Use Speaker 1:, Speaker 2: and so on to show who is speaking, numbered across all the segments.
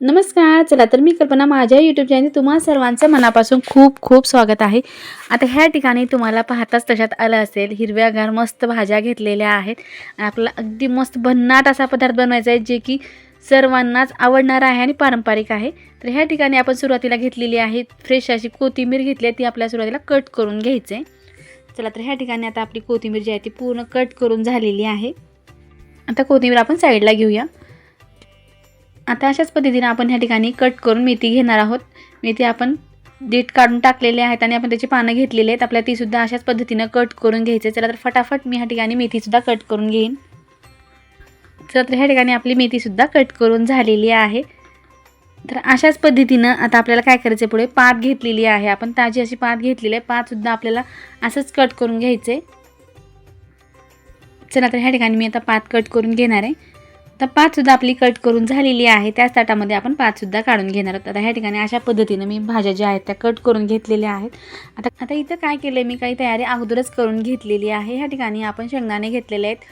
Speaker 1: नमस्कार चला तर मी कल्पना माझ्या यूट्यूब चॅनल तुम्हा सर्वांचं मनापासून खूप खूप स्वागत आहे. आता ह्या ठिकाणी तुम्हाला पाहताच तशात आलं असेल हिरव्यागार मस्त भाज्या घेतलेल्या आहेत. आणि आपल्याला अगदी मस्त भन्नाट असा पदार्थ बनवायचा आहे जे की सर्वांनाच आवडणार आहे आणि पारंपरिक आहे. तर ह्या ठिकाणी आपण सुरुवातीला घेतलेली आहे फ्रेश अशी कोथिंबीर घेतली आहे ती आपल्या सुरुवातीला कट करून घ्यायचं. आहे चला तर ह्या ठिकाणी आता आपली कोथिंबीर जी आहे ती पूर्ण कट करून झालेली आहे. आता कोथिंबीर आपण साईडला घेऊया. आता अशाच पद्धतीने आपण ह्या ठिकाणी कट करून मेथी घेणार आहोत. मेथी आपण देठ काढून टाकलेले आहेत आणि आपण त्याची पानं घेतलेली आहेत. आपल्याला तीसुद्धा अशाच पद्धतीनं कट करून घ्यायचं चला तर फटाफट मी ह्या ठिकाणी मेथीसुद्धा कट करून घेईन. चला तर ह्या ठिकाणी आपली मेथीसुद्धा कट करून झालेली आहे. तर अशाच पद्धतीनं आता आपल्याला काय करायचं आहे पुढे? पात घेतलेली आहे. आपण ताजी अशी पात घेतलेली आहे. पातसुद्धा आपल्याला असंच कट करून घ्यायचं आहे चला तर ह्या ठिकाणी मी आता पात कट करून घेणार आहे. तर पाचसुद्धा आपली कट करून झालेली आहे. त्याच ताटामध्ये आपण पाचसुद्धा काढून घेणार आहोत. आता ह्या ठिकाणी अशा पद्धतीनं मी भाज्या ज्या आहेत त्या कट करून घेतलेल्या आहेत. आता आता इथं काय केलं आहे मी काही तयारी अगोदरच करून घेतलेली आहे. ह्या ठिकाणी आपण शेंगदाणे घेतलेले आहेत.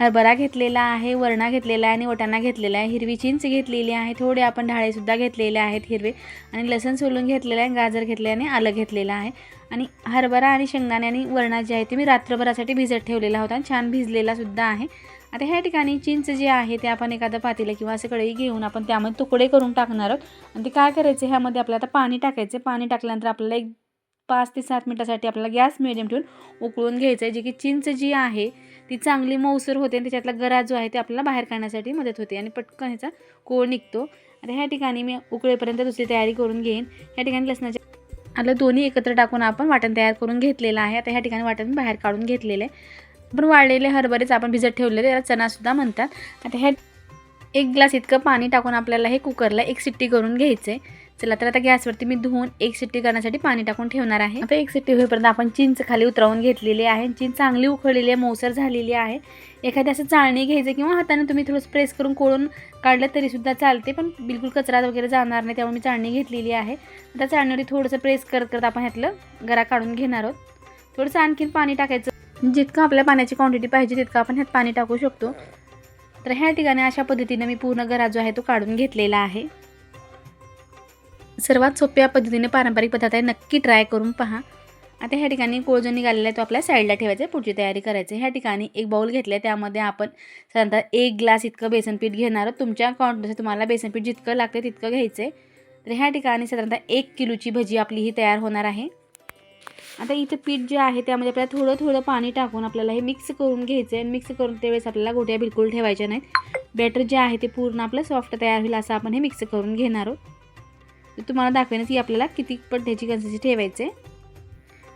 Speaker 1: हरभरा घेतलेला आहे वरणा घेतलेला आहे आणि वटाणा घेतलेला आहे हिरवी चिंच घेतलेली आहे थोडे आपण ढाळेसुद्धा घेतलेले आहेत हिरवे. आणि लसण सोलून घेतलेलं आहे गाजर घेतले आणि आलं घेतलेलं आहे. आणि हरभरा आणि शेंगदाणे आणि वरणा जे आहे ते मी रात्रभरासाठी भिजत ठेवलेला होता आणि छान भिजलेलासुद्धा आहे. आता ह्या ठिकाणी चिंच जे आहे ते आपण एखादं पातेलं किंवा असं कढई घेऊन आपण त्यामध्ये तुकडे करून टाकणार आहोत. आणि ते काय करायचं ह्यामध्ये आपल्याला आता पाणी टाकायचं पाणी टाकल्यानंतर आपल्याला एक पाच ते सात मिनटासाठी आपल्याला गॅस मिडियम ठेवून उकळून घ्यायचं आहे. जे की चिंच जी आहे ती चांगली मऊसर होते आणि त्याच्यातला गरा जो आहे ते आपल्याला बाहेर काढण्यासाठी मदत होते आणि पटकन ह्याचा कोळ निघतो. आता ह्या ठिकाणी मी उकळेपर्यंत दुसरी तयारी करून घेईन. ह्या ठिकाणी लसणाच्या आता दोन्ही एकत्र टाकून आपण वाटण तयार करून घेतलेलं आहे. आता ह्या ठिकाणी वाटण बाहेर काढून घेतलेलं आहे. पण वाळलेले हरभरेच आपण भिजत ठेवलेले त्याला चणासुद्धा म्हणतात. आता ह्या एक ग्लास इतकं पाणी टाकून आपल्याला हे कुकरला एक सिट्टी करून घ्यायचं आहे चला तर आता गॅसवरती मी धुवून एक सिट्टी करण्यासाठी पाणी टाकून ठेवणार आहे. आता एक सिट्टी होईपर्यंत आपण चिंच खाली उतरवून घेतलेली आहे. चिंच चांगली उखळलेली आहे मौसर झालेली आहे. एखादी असं चाळणी घ्यायचं किंवा हाताने तुम्ही थोडंसं प्रेस करून कोळून काढलं तरीसुद्धा चालते पण बिलकुल कचरा वगैरे जाणार नाही त्यामुळे मी चाळणी घेतलेली आहे. आता चाळणीवरती थोडंसं प्रेस करत करत आपण ह्यातलं गरा काढून घेणार आहोत. थोडंसं आणखीन पाणी टाकायचं. जितकं आपल्या पाण्याची क्वांटिटी पाहिजे तितकं आपण ह्यात पाणी टाकू शकतो. तर ह्या ठिकाणी अशा पद्धतीनं मी पूर्ण गरा जो आहे तो काढून घेतलेला आहे. सर्वात सोप्या पद्धतीने पारंपरिक पदार्थ आहे नक्की ट्राय करून पहा. आता ह्या ठिकाणी कोळजो निघालेला आहे तो आपल्या साईडला ठेवायचा आहे पुढची तयारी करायची ह्या ठिकाणी एक बाऊल घेतला आहे त्यामध्ये आपण साधारणतः एक ग्लास इतकं बेसनपीठ घेणार आहोत. तुमच्या अकाउंटनुसार तुम्हाला बेसनपीठ जितकं लागतं तितकं घ्यायचं आहे तर ह्या ठिकाणी साधारणतः एक किलोची भजी आपली ही तयार होणार आहे. आता इथं पीठ जे आहे त्यामध्ये आपल्याला थोडं थोडं पाणी टाकून आपल्याला हे मिक्स करून घ्यायचं आहे आणि मिक्स करून त्यावेळेस आपल्याला गोट्या बिलकुल ठेवायच्या नाहीत. बॅटर जे आहे ते पूर्ण आपलं सॉफ्ट तयार होईल असं आपण हे मिक्स करून घेणार आहोत. तुम्हाला दाखवेन की आपल्याला किती पण त्याची कन्सिस्टन्सी आहे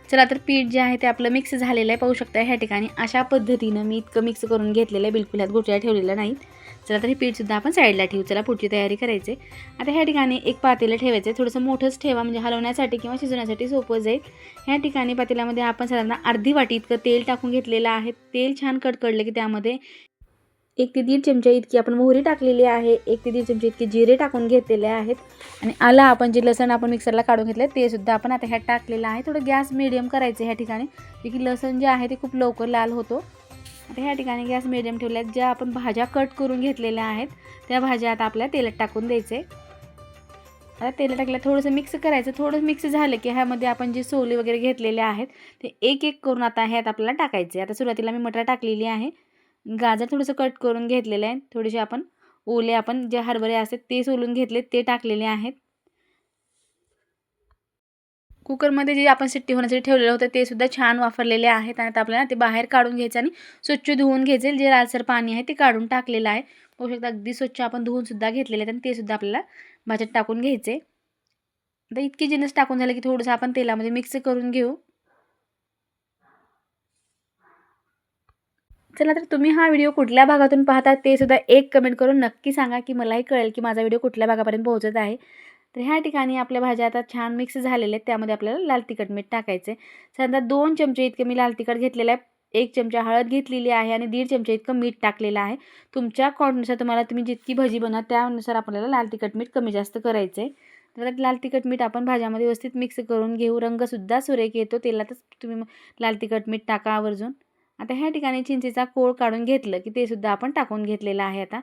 Speaker 1: चला तर पीठ जे आहे ते आपलं मिक्स झालेलं आहे. पाहू शकता ह्या ठिकाणी अशा पद्धतीनं मी इतकं मिक्स करून घेतलेलं आहे. बिलकुल ह्यात गोट्या ठेवलेल्या नाहीत. चला तर हे पीठसुद्धा आपण साईडला ठेवू. चला पुढची तयारी करायची. आता ह्या ठिकाणी एक पातेलं ठेवायचं आहे थोडंसं मोठंच ठेवा म्हणजे हलवण्यासाठी किंवा शिजवण्यासाठी सोपं जाईल. ह्या ठिकाणी पातेल्यामध्ये आपण साधारण अर्धी वाटी इतकं तेल टाकून घेतलेलं आहे. तेल छान कडकडलं की त्यामध्ये एक ते दीड चमचा इतकी आपण मोहरी टाकलेली आहे. एक ते दीड चमचे इतके जिरे टाकून घेतलेले आहेत. आणि आला आपण जे लसण आपण मिक्सरला काढून घेतलं ते सुद्धा आपण आता ह्यात टाकलेलं आहे. थोडं गॅस मिडियम करायचं ह्या ठिकाणी. जे की लसण जे आहे ते खूप लवकर लाल होतो. आता ह्या ठिकाणी गॅस मिडियम ठेवल्या आहेत ज्या आपण भाज्या कट करून घेतलेल्या आहेत त्या भाज्या आता आपल्या तेलात टाकून द्यायचे. आता तेल टाकल्या थोडंसं मिक्स करायचं. थोडं मिक्स झालं की ह्यामध्ये आपण जे सोले वगैरे घेतलेले आहेत ते एक एक करून आता ह्यात आपल्याला टाकायचे. आता सुरुवातीला मी मटर टाकलेली आहे. गाजर थोडंसं कट करून घेतलेलं आहे. थोडेसे आपण ओले आपण जे हरभरे असतात ते सोलून घेतले ते टाकलेले आहेत. कुकरमध्ये जे आपण सिट्टी होण्यासाठी ठेवलेलं होतं ते सुद्धा छान वापरलेले आहेत आणि आता आपल्याला ते बाहेर काढून घ्यायचं आणि स्वच्छ धुवून घ्यायचे. जे लालसर पाणी आहे ते काढून टाकलेलं आहे. होऊ शकता अगदी स्वच्छ आपण धुवूनसुद्धा घेतलेले आहेत आणि ते सुद्धा आपल्याला भाज्यात टाकून घ्यायचे आता इतके जिनस टाकून झाले की थोडंसं आपण तेलामध्ये मिक्स करून घेऊ. चला तर तुम्ही हा व्हिडिओ कुठल्या भागातून पाहता ते सुद्धा एक कमेंट करून नक्की सांगा की मलाही कळेल की माझा व्हिडिओ कुठल्या भागापर्यंत पोहोचत आहे. तर ह्या ठिकाणी आपल्या भाज्या आता छान मिक्स झालेल्या आहेत. त्यामध्ये आपल्याला लाल तिखट मीठ टाकायचं आहे साधारणतः दोन चमचे इतके मी लाल तिखट घेतलेलं आहे. एक चमचा हळद घेतलेली आहे आणि दीड चमचा इतकं मीठ टाकलेलं आहे. तुमच्या क्वांटिटीनुसार तुम्हाला तुम्ही जितकी भजी बनवा त्यानुसार आपल्याला लाल तिखट मीठ कमी जास्त करायचं आहे तर लाल तिखट मीठ आपण भाज्यामध्ये व्यवस्थित मिक्स करून घेऊ. रंगसुद्धा सुरेख येतो. तेलातच तुम्ही लाल तिखट मीठ टाका आवर्जून. आता ह्या ठिकाणी चिंचेचा कोळ काढून घेतलं की ते सुद्धा आपण टाकून घेतलेलं आहे आता.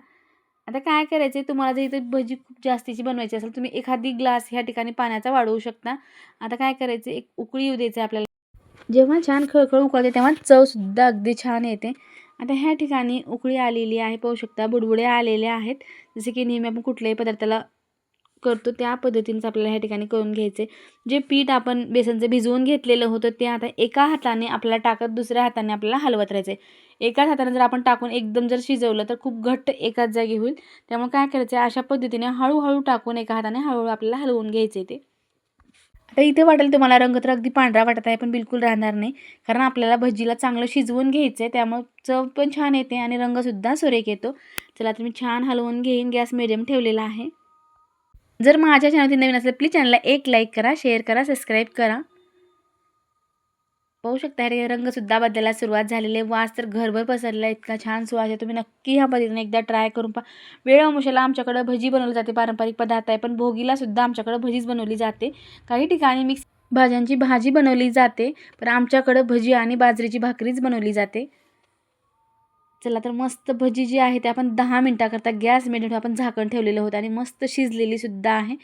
Speaker 1: आता काय करायचं आहे तुम्हाला जर इथं भजी खूप जास्तीची बनवायची असेल तुम्ही एखादी ग्लास ह्या ठिकाणी पाण्याचा वाढवू शकता. आता काय करायचं एक उकळी येऊ द्यायचं आपल्याला. जेव्हा छान खळखळ उकळते तेव्हा चवसुद्धा अगदी छान येते. आता ह्या ठिकाणी उकळी आलेली आहे पाहू शकता बुडबुडे आलेले आहेत. जसे की नेहमी आपण कुठल्याही पदार्थाला करतो त्या पद्धतीनेच आपल्याला ह्या ठिकाणी करून घ्यायचे जे पीठ आपण बेसनचं भिजवून घेतलेलं होतं ते आता एका हाताने आपल्याला टाकत दुसऱ्या हाताने आपल्याला हलवत राहायचं आहे एकाच हाताने जर आपण टाकून एकदम जर शिजवलं तर खूप घट्ट एकाच जागी होईल. त्यामुळे काय करायचं आहे अशा पद्धतीने हळूहळू टाकून एका हाताने हळूहळू आपल्याला हलवून घ्यायचे ते. आता इथे वाटेल तुम्हाला रंग तर अगदी पांढरा वाटत आहे पण बिलकुल राहणार नाही. कारण आपल्याला भजीला चांगलं शिजवून घ्यायचं आहे त्यामुळे चव पण छान येते आणि रंगसुद्धा सुरेख येतो. चला तर मी छान हलवून घेईन गॅस मिडियम ठेवलेला आहे. जर माझ्या चॅनलवरती नवीन असेल प्लीज चॅनलला एक लाईक करा शेअर करा सबस्क्राईब करा. पाहू शकता हे रंगसुद्धा बदलायला सुरुवात झालेली आहे. वास तर घरभर पसरला इतका छान सुवास आहे. तुम्ही नक्की ह्या पद्धतीने एकदा ट्राय करून पहा. वेळ अंशाला आमच्याकडं भजी बनवली जाते. पारंपरिक पदार्थ आहे पण भोगीला सुद्धा आमच्याकडं भजीच बनवली जाते. काही ठिकाणी मिक्स भाज्यांची भाजी बनवली जाते पण आमच्याकडं भजी आणि बाजरीची भाकरीच बनवली जाते. चला तर मस्त भजी जी आहे ते आपण दहा मिनटाकरता गॅस मिडियम आपण झाकण ठेवलेलं होतं आणि मस्त शिजलेली सुद्धा आहे.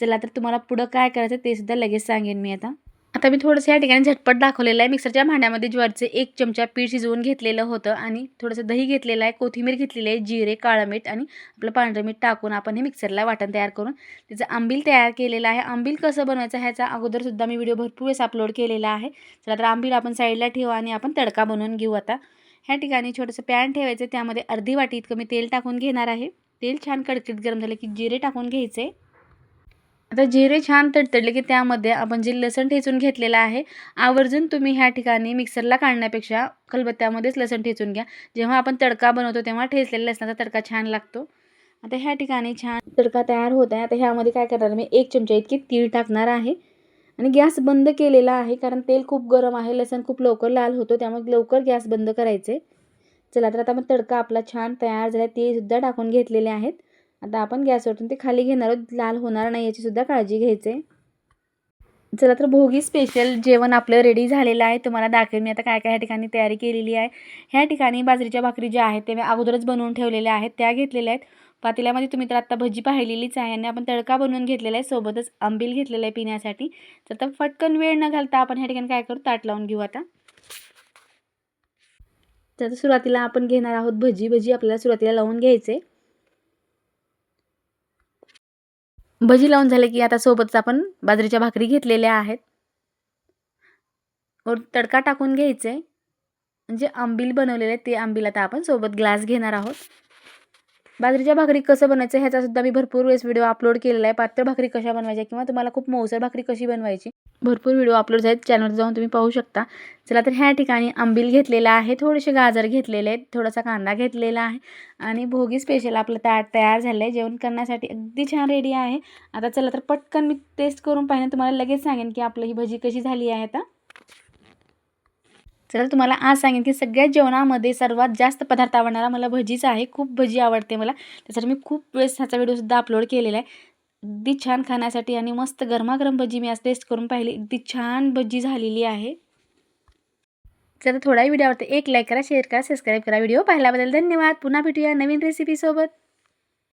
Speaker 1: चला तर तुम्हाला पुढं काय करायचं ते सुद्धा लगेच सांगेन मी आता. आता मी थोडंसं या ठिकाणी झटपट दाखवलेलं आहे. मिक्सरच्या भांड्यामध्ये ज्वारीचे एक चमचा पीठ शिजवून घेतलेलं होतं आणि थोडंसं दही घेतलेलं आहे कोथिंबीर घेतलेली आहे जिरे काळं मीठ आणि आपलं पांढरं मीठ टाकून आपण हे मिक्सरला वाटण तयार करून त्याचं आंबील तयार केलेलं आहे. आंबील कसं बनवायचं ह्याचा अगोदरसुद्धा मी व्हिडिओ भरपूर वेळेस अपलोड केलेला आहे. चला तर आंबील आपण साईडला ठेवू आणि आपण तडका बनवून घेऊ आता. ह्या ठिकाणी छोटंसं पॅन ठेवायचं त्यामध्ये अर्धी वाटी इतकं मी तेल टाकून घेणार आहे. तेल छान कडकीत गरम झालं की जिरे टाकून घ्यायचे. आता जिरे छान तडतडले की त्यामध्ये आपण जे लसण ठेचून घेतलेलं आहे आवर्जून तुम्ही ह्या ठिकाणी मिक्सरला काढण्यापेक्षा खलबत्त्यामध्येच लसण ठेचून घ्या. जेव्हा आपण तडका बनवतो तेव्हा ठेचलेल्या लसणाचा तडका छान लागतो. आता ह्या ठिकाणी छान तडका तयार होत आहे. आता ह्यामध्ये काय करणार मी एक चमचा इतकी तीळ टाकणार आहे. आणि गॅस बंद केलेला आहे कारण तेल खूप गरम आहे लसण खूप लवकर लाल होतो त्यामुळे लवकर गॅस बंद करायचे. चला तर आता मग तडका आपला छान तयार झाला ते सुद्धा टाकून घेतलेले आहेत. आता आपण गॅसवरतून ते खाली घेणार आहोत लाल होणार नाही याची सुद्धा काळजी घ्यायचे. चला तर भोगी स्पेशल जेवण आपलं रेडी झालेलं आहे. तुम्हाला दाखवेन मी आता काय काय ह्या ठिकाणी तयारी केलेली आहे. ह्या ठिकाणी बाजरीच्या भाकरी ज्या आहेत ते मी अगोदरच बनवून ठेवलेल्या आहेत त्या घेतलेल्या आहेत. पातेल्यामध्ये तुम्ही तर आत्ता भजी पाहिलेलीच आहे आणि आपण तडका बनवून घेतलेला आहे सोबतच आंबील घेतलेलं आहे पिण्यासाठी. तर आता फटकन वेळ न घालता आपण ह्या ठिकाणी काय करू ताट लावून घेऊ आता. तर सुरुवातीला आपण घेणार आहोत भजी. भजी आपल्याला सुरुवातीला लावून घ्यायचे. भजी लावून झाले की आता सोबतच आपण बाजरीच्या भाकरी घेतलेल्या आहेत. और तडका टाकून घ्यायचे. म्हणजे आंबील बनवलेले ते आंबील आता आपण सोबत ग्लास घेणार आहोत. बाजरीच्या भाकरी कसं बनवायचं ह्याचा सुद्धा मी भरपूर वेळेस व्हिडिओ अपलोड केलेला आहे. पातळ भाकरी कशा बनवायच्या किंवा तुम्हाला खूप मौसर भाकरी कशी बनवायची भरपूर व्हिडिओ अपलोड आहेत चॅनलवर जाऊन तुम्ही पाहू शकता. चला तर ह्या ठिकाणी आंबील घेतलेला आहे. थोडेसे गाजर घेतलेले आहेत. थोडासा कांदा घेतलेला आहे. आणि भोगी स्पेशल आपलं ताट तयार झालं आहे जेवण करण्यासाठी अगदी छान रेडी आहे. आता चला तर पटकन मी टेस्ट करून पाहिजे तुम्हाला लगेच सांगेन की आपलं ही भजी कशी झाली आहे आता. चला तुम्हाला आज सांगेन की सगळ्या जेवणामध्ये सर्वात जास्त पदार्थ आवडणारा मला भजीच आहे. खूप भजी आवडते मला. त्यासाठी मी खूप वेळेस ह्याचा व्हिडिओसुद्धा अपलोड केलेला आहे. अगदी छान खाण्यासाठी आणि मस्त गरमागरम भजी मी आज टेस्ट करून पाहिली. अगदी छान भजी झालेली आहे. चला थोडाही व्हिडिओ आवडते एक लाईक करा शेअर करा सबस्क्राईब करा. व्हिडिओ पाहिल्याबद्दल धन्यवाद. पुन्हा भेटूया नवीन रेसिपीसोबत